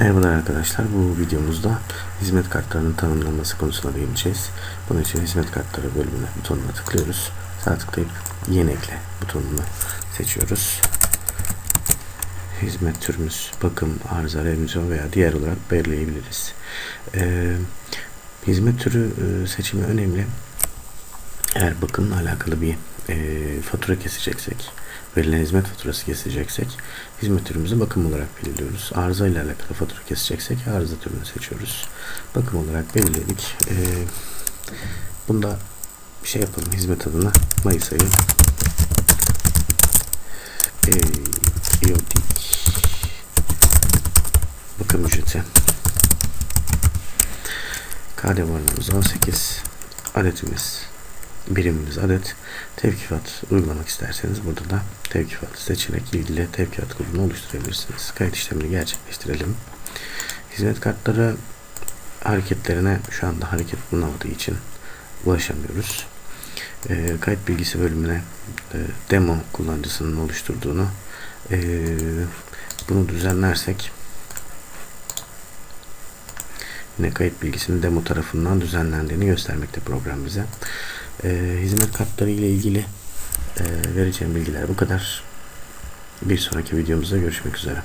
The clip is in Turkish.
Merhabalar arkadaşlar. Bu videomuzda hizmet kartlarının tanımlanması konusuna değineceğiz. Bunun için hizmet kartları bölümüne butonuna tıklıyoruz. Sağ tıklayıp yeni ekle butonunu seçiyoruz. Hizmet türümüz bakım, arıza, revizyon veya diğer olarak belirleyebiliriz. Ee, hizmet türü e, seçimi önemli. Eğer bakımla alakalı bir e, fatura keseceksek, verilen hizmet faturası keseceksek, hizmet türümüzü bakım olarak belirliyoruz. Arıza ile alakalı fatura keseceksek arıza türünü seçiyoruz. Bakım olarak belirledik. E, bunda bir şey yapalım hizmet adına Mayıs ayı periyodik bakım ücreti KDV oranımız 18 adetimiz birimimiz adet tevkifat uygulamak isterseniz burada da tevkifat seçenek ilgili tevkifat kodunu oluşturabilirsiniz. Kayıt işlemini gerçekleştirelim. Hizmet kartları hareketlerine şu anda hareket bulunamadığı için ulaşamıyoruz. E, kayıt bilgisi bölümüne e, demo kullanıcısının oluşturduğunu e, bunu düzenlersek yine kayıt bilgisinin demo tarafından düzenlendiğini göstermekte program bize. E, hizmet kartları ile ilgili e, vereceğim bilgiler bu kadar. Bir sonraki videomuzda görüşmek üzere.